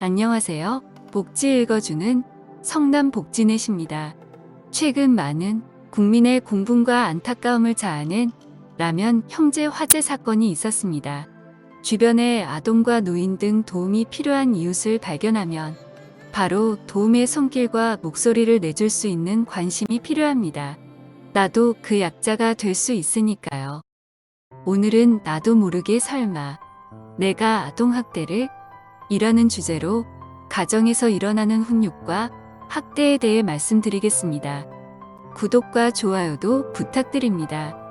안녕하세요. 복지 읽어주는 성남 복지넷입니다. 최근 많은 국민의 공분과 안타까움을 자아낸 라면 형제 화재 사건이 있었습니다. 주변에 아동과 노인 등 도움이 필요한 이웃을 발견하면 바로 도움의 손길과 목소리를 내줄 수 있는 관심이 필요합니다. 나도 그 약자가 될 수 있으니까요. 오늘은 나도 모르게 설마 내가 아동학대를 이라는 주제로 가정에서 일어나는 훈육과 학대에 대해 말씀드리겠습니다. 구독과 좋아요도 부탁드립니다.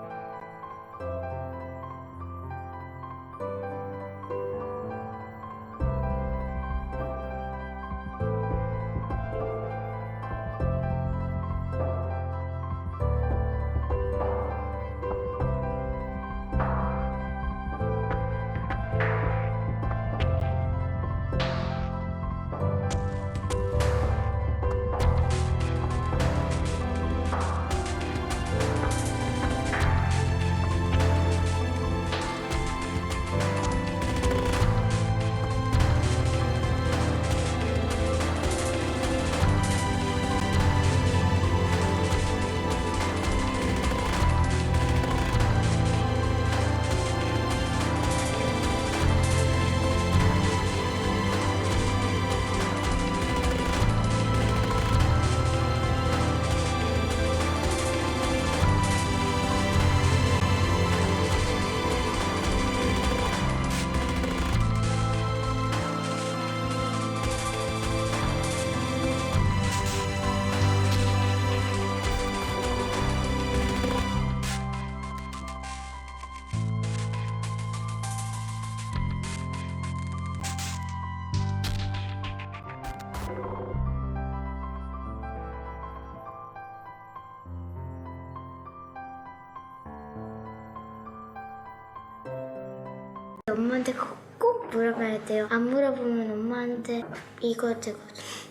엄마한테 꼭- 꼭 물어봐야 돼요. 안 물어보면 엄마한테 이거 저거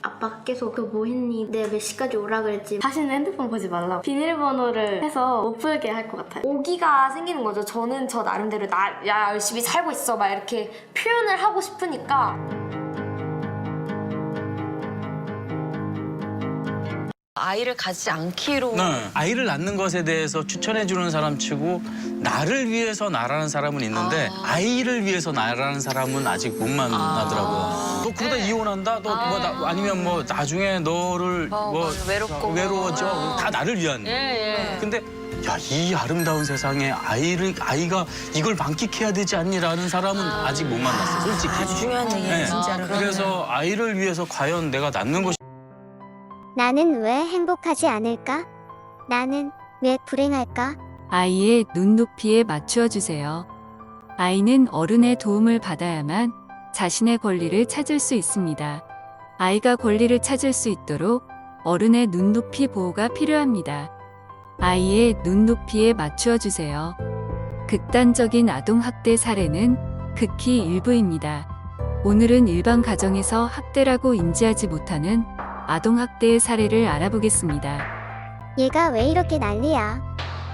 아빠 계속 너 뭐 했니? 내가 몇 시까지 오라 그랬지. 다시는 핸드폰 보지 말라고 비밀번호를 해서 못 풀게 할 것 같아요. 오기가 생기는 거죠. 저는 저 나름대로 나, 야, 열심히 살고 있어. 막 이렇게 표현을 하고 싶으니까. 아이를 가지지 않기로 네. 아이를 낳는 것에 대해서 추천해 주는 사람 치고 나를 위해서 나라는 사람은 있는데 아. 이를 위해서 나라는 사람은 아직 못 만나더라고요. 너 그러다 이혼한다. 너뭐 아니면 뭐 나중에 너를 어, 뭐 맞아. 외롭고 외로워져. 어. 다 나를 위한. 예, 예. 근데 야 이 아름다운 세상에 아이를 아이가 이걸 만끽해야 되지 않니라는 사람은 아. 직못 만났어. 솔직히. 아주 중요한 얘기예요, 네. 진짜로. 그래서 아이를 위해서 과연 내가 낳는 것이 나는 왜 행복하지 않을까? 나는 왜 불행할까? 아이의 눈높이에 맞추어 주세요. 아이는 어른의 도움을 받아야만 자신의 권리를 찾을 수 있습니다. 아이가 권리를 찾을 수 있도록 어른의 눈높이 보호가 필요합니다. 아이의 눈높이에 맞추어 주세요. 극단적인 아동학대 사례는 극히 일부입니다. 오늘은 일반 가정에서 학대라고 인지하지 못하는 아동학대의 사례를 알아보겠습니다. 얘가 왜 이렇게 난리야?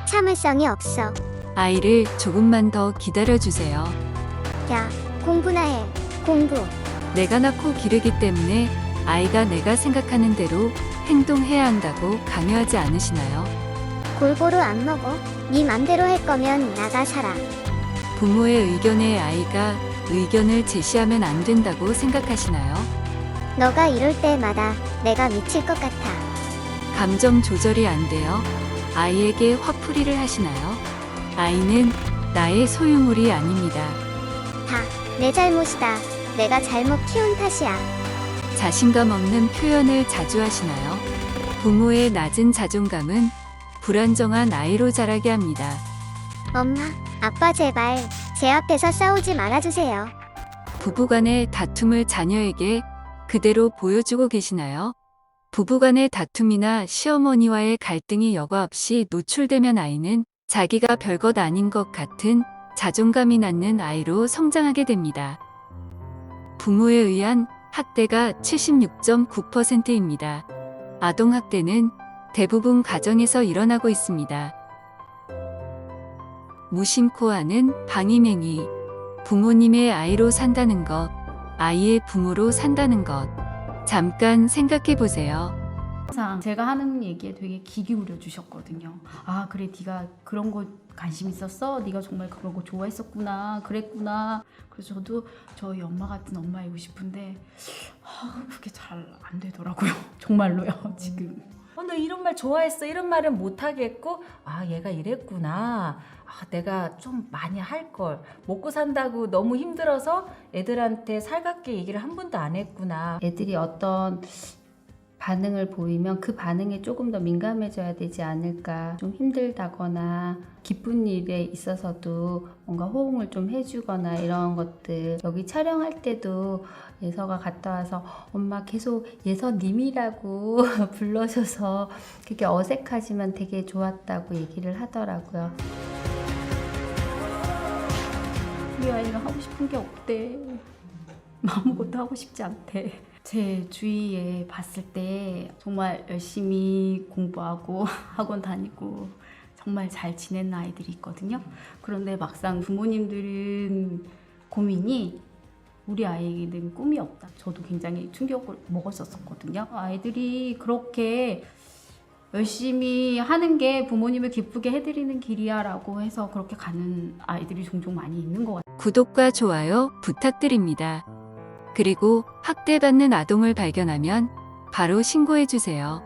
참을성이 없어. 아이를 조금만 더 기다려 주세요. 야, 공부나 해. 공부. 내가 낳고 기르기 때문에 아이가 내가 생각하는 대로 행동해야 한다고 강요하지 않으시나요? 골고루 안 먹어. 네 맘대로 할 거면 나가 살아. 부모의 의견에 아이가 의견을 제시하면 안 된다고 생각하시나요? 너가 이럴 때마다 내가 미칠 것 같아. 감정 조절이 안 돼요? 아이에게 화풀이를 하시나요? 아이는 나의 소유물이 아닙니다. 다 내 잘못이다. 내가 잘못 키운 탓이야. 자신감 없는 표현을 자주 하시나요? 부모의 낮은 자존감은 불안정한 아이로 자라게 합니다. 엄마, 아빠 제발 제 앞에서 싸우지 말아주세요. 부부간의 다툼을 자녀에게 그대로 보여주고 계시나요? 부부간의 다툼이나 시어머니와의 갈등이 여과 없이 노출되면 아이는 자기가 별것 아닌 것 같은 자존감이 낳는 아이로 성장하게 됩니다. 부모에 의한 학대가 76.9%입니다. 아동학대는 대부분 가정에서 일어나고 있습니다. 무심코 하는 방임행위, 부모님의 아이로 산다는 것, 아이의 부모로 산다는 것. 잠깐 생각해 보세요. 항상 제가 하는 얘기에 되게 귀 기울여 주셨거든요. 아 그래 네가 그런 거 관심 있었어? 네가 정말 그런 거 좋아했었구나. 그랬구나. 그래서 저도 저희 엄마 같은 엄마이고 싶은데 아, 그게 잘 안 되더라고요. 정말로요 지금. 어, 너 이런 말 좋아했어. 이런 말은 못 하겠고, 아, 얘가 이랬구나. 아, 내가 좀 많이 할 걸. 먹고 산다고 너무 힘들어서 애들한테 살갑게 얘기를 한 번도 안 했구나. 애들이 어떤 반응을 보이면 그 반응에 조금 더 민감해져야 되지 않을까. 좀 힘들다거나 기쁜 일에 있어서도 뭔가 호응을 좀 해주거나 이런 것들. 여기 촬영할 때도 예서가 갔다 와서 엄마 계속 예서님이라고 불러줘서 그게 어색하지만 되게 좋았다고 얘기를 하더라고요. 우리 아이가 하고 싶은 게 없대. 아무것도 하고 싶지 않대. 제 주위에 봤을 때 정말 열심히 공부하고 학원 다니고 정말 잘 지내는 아이들이 있거든요. 그런데 막상 부모님들은 고민이 우리 아이에게는 꿈이 없다. 저도 굉장히 충격을 먹었었거든요. 아이들이 그렇게 열심히 하는 게 부모님을 기쁘게 해드리는 길이야 라고 해서 그렇게 가는 아이들이 종종 많이 있는 것 같아요. 구독과 좋아요 부탁드립니다. 그리고 학대받는 아동을 발견하면 바로 신고해 주세요.